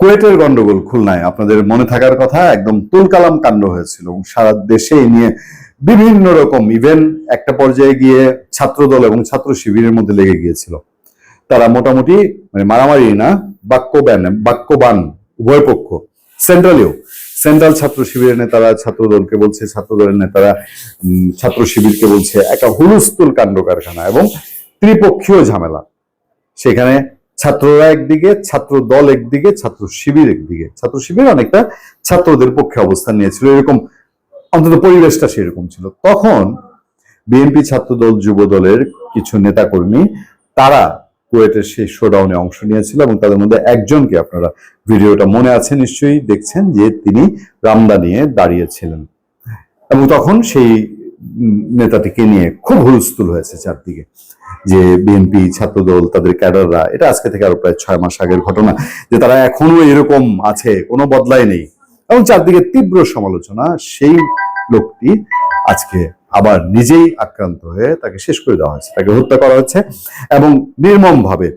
কুয়েটের গন্ডগোল খুলনায়। আপনাদের মনে থাকার কথা একদম তুলকালাম কাণ্ড হয়েছিল এবং সারা দেশে নিয়ে বিভিন্ন রকম ইভেন একটা পর্যায়ে গিয়ে ছাত্রদল এবং ছাত্র শিবিরের মধ্যে লেগে গিয়েছিল। তারা মোটামুটি মানে মারামারি না বাক্যবান বাক্যবান উভয় পক্ষ সেন্ট্রালেও। সেন্ট্রাল ছাত্র শিবিরের নেতারা ছাত্রদলকে বলছে ছাত্রদলের নেতারা উম, ছাত্র শিবিরকে বলছে একটা হুলস্থুল কাণ্ড কারখানা এবং ত্রিপক্ষীয় ঝামেলা। সেখানে ছাত্ররা একদিকে ছাত্র দল একদিকে ছাত্র শিবির একদিকে। ছাত্র শিবির অনেকটা ছাত্রদের পক্ষে অবস্থান নিয়েছিল, এরকম অন্তত পরিবেশটা সেরকম ছিল। তখন বিএনপি ছাত্র দল যুব দলের কিছু নেতাকর্মী, তারা কুয়েটের সেই শোডাউনে অংশ নিয়েছিল এবং তাদের মধ্যে একজনকে আপনারা ভিডিওটা মনে আছে নিশ্চয়ই দেখছেন, যে তিনি রামদা নিয়ে দাঁড়িয়েছিলেন। এবং তখন সেই নেতাটিকে নিয়ে খুব হুলস্থুল হয়েছে চারদিকে। যে বিএনপি ছাত্রদল, তাদের ক্যাডাররা, এটা আজকে থেকে আরও প্রায় ছয় মাস আগের ঘটনা, যে তারা এখনও এরকম আছে, কোনো বদলাই নেই। এবং চারদিকে তীব্র সমালোচনা, সেই লোকটি আজকে আবার নিজেই আক্রান্ত হয়ে তাকে শেষ করে দেওয়া হয়েছে, তাকে হত্যা করা হচ্ছে এবং নির্মম ভাবে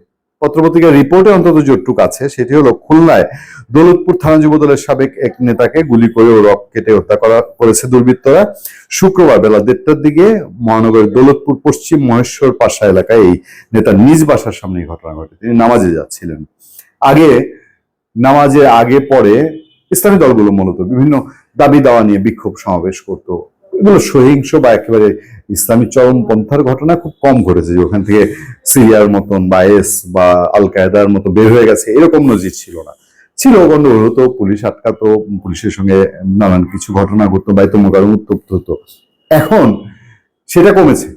পত্রপত্রিকার রিপোর্টে অন্তত যতটুক আছে, সেটি হলো খুলনায় দৌলতপুর থানা যুব দলের সাবেক এক নেতাকে গুলি করে রক কেটে হত্যা করা করেছে দুর্বৃত্তরা। শুক্রবার বেলা দেড়টার দিকে মহানগরের দৌলতপুর পশ্চিম মহেশ্বর পাশা এলাকায় এই নেতার নিজ বাসার সামনে ঘটনা ঘটে। তিনি নামাজে যাচ্ছিলেন। আগে, নামাজের আগে পরে ইসলামী দলগুলো মূলত বিভিন্ন দাবি দাওয়া নিয়ে বিক্ষোভ সমাবেশ করত। এগুলো সহিংস বা একেবারে ইসলামী চরমপন্থার ঘটনা খুব কম ঘটেছে যে ওখান থেকে সিরিয়ার মতন বা এস বা আল কায়দার মতো বের হয়ে গেছে, এরকম নজির ছিল না। ছিল গন্ডগোল হতো, পুলিশ আটকাতো, পুলিশের সঙ্গে নানান কিছু ঘটনা ঘটতো বাইতুমুকার উত্তপ্ত হতো। এখন সেটা কমেছে।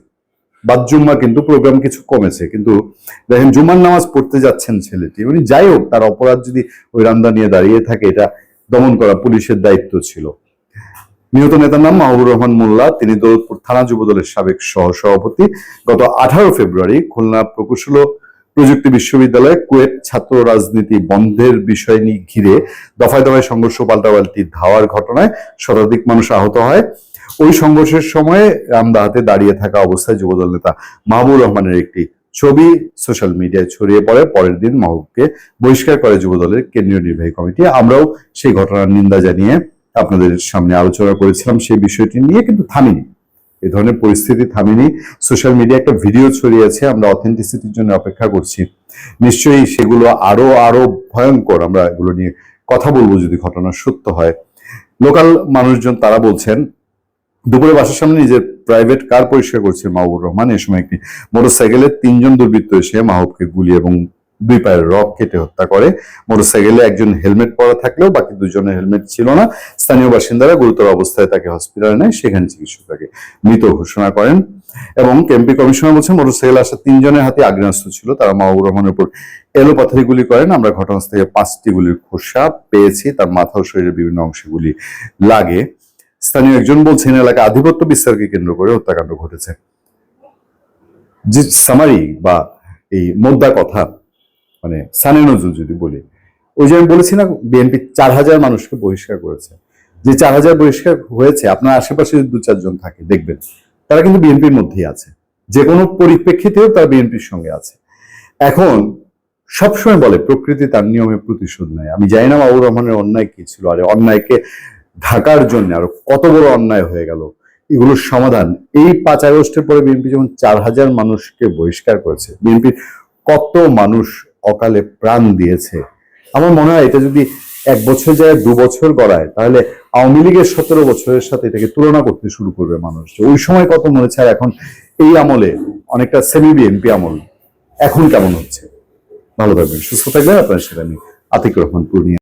বাদ জুম্মা কিন্তু প্রোগ্রাম কিছু কমেছে, কিন্তু দেখেন জুম্মার নামাজ পড়তে যাচ্ছেন ছেলেটি, উনি যাই হোক, তার অপরাধ যদি ওই রান্দা নিয়ে দাঁড়িয়ে থাকে, এটা দমন করা পুলিশের দায়িত্ব ছিল। নিহত নেতার নাম মাহবুর রহমান মোল্লা। তিনি দৌলতপুর থানা যুবদলের সাবেক সহ সভাপতি গত আঠারো ফেব্রুয়ারি খুলনা প্রকৌশল প্রযুক্তি বিশ্ববিদ্যালয়ে কুয়েত ছাত্র রাজনীতি বন্ধের বিষয় নিয়ে ঘিরে দফায় দফায় সংঘর্ষ পাল্টাপাল্টি ধাওয়ার ঘটনায় শতাধিক মানুষ আহত হয়। ওই সংঘর্ষের সময় রামদাহাতে দাঁড়িয়ে থাকা অবস্থায় যুবদল নেতা মাহবুর রহমানের একটি ছবি সোশ্যাল মিডিয়ায় ছড়িয়ে পড়ে। পরের দিন মাহবুবকে বহিষ্কার করে যুবদলের কেন্দ্রীয় নির্বাহী কমিটি। আমরাও সেই ঘটনার নিন্দা জানিয়ে আপনাদের সামনে আলোচনা করেছিলাম সেই বিষয়টি নিয়ে, কিন্তু থামিনি। এই ধরনের পরিস্থিতি থামিনি। সোশ্যাল মিডিয়া একটা ভিডিও ছড়িয়েছে আমরা অথেন্টিসিটির জন্য অপেক্ষা করছি। নিশ্চয়ই সেগুলো আরও আরও ভয়ঙ্কর আমরা এগুলো নিয়ে কথা বলব যদি ঘটনা সত্য হয়। লোকাল মানুষজন তারা বলছেন, দুপুরে বাসার সামনে নিজের প্রাইভেট কার পরিষ্কার করছে মাহবুর রহমান? এ সময় একটি মোটরসাইকেলে তিনজন দুর্বৃত্ত এসে মাহবুবকে গুলি এবং দুই পায়ের রক কেটে হত্যা করে। মোটরসাইকেলে একজন হেলমেট পরা থাকলেও বাকি দুজনের হেলমেট ছিল না। স্থানীয় বাসিন্দারা গুরুতর অবস্থায় তাকে হসপিটালে নেয়, সেখানে চিকিৎসক তাকে মৃত ঘোষণা করেন। এবং কেমপি কমিশনার বলছেন, মোটরসাইকেল আসা তিনজনের হাতে আগ্নেয়াস্ত্র ছিল, তারা মাহবুর রহমানের উপর এলো পাথারি গুলি করেন। আমরা ঘটনাস্থল পাঁচটি গুলির খোসা পেয়েছি, তার মাথা ও শরীরের বিভিন্ন অংশে গুলি লাগে। স্থানীয় একজন বলছেন, এলাকায় আধিপত্য বিস্তারকে কেন্দ্র করে হত্যাকাণ্ড ঘটেছে। সামারি বা এই মোদ্দা কথা মানে সানে নজরুল যদি বলি, ওই যে আমি বলেছি না, বিএনপি চার হাজার মানুষকে বহিষ্কার করেছে। যে চার হাজার বহিষ্কার হয়েছে, আপনার আশেপাশে দু চারজন থাকে, দেখবেন, তারা কিন্তু বিএনপির মধ্যেই আছে। যে কোনো পরিপ্রেক্ষিতেও তারা বিএনপির সঙ্গে আছে। এখন, সবসময় বলে, প্রকৃতি তার নিয়মে প্রতিশোধ নেয়। আমি জানি না বাবুর রহমানের অন্যায় কি ছিল, আরে অন্যায়কে ঢাকার জন্য আরও কত বড় অন্যায় হয়ে গেল। এগুলোর সমাধান, এই পাঁচ আগস্টের পরে বিএনপি যখন চার হাজার মানুষকে বহিষ্কার করেছে, বিএনপির কত মানুষ অকালে প্রাণ দিয়েছে। আমার মনে হয় এটা যদি এক বছর যায়, দু বছর গড়ায়, তাহলে আওয়ামী লীগের সতেরো বছরের সাথে এটাকে তুলনা করতে শুরু করবে মানুষ। ওই সময় কত মনে আর এখন এই আমলে অনেকটা সেমি বিএনপি আমল। এখন কেমন হচ্ছে? ভালো থাকবেন, সুস্থ থাকবেন। আপনার সাথে আমি আতিক রহমান, পূর্ণিয়া।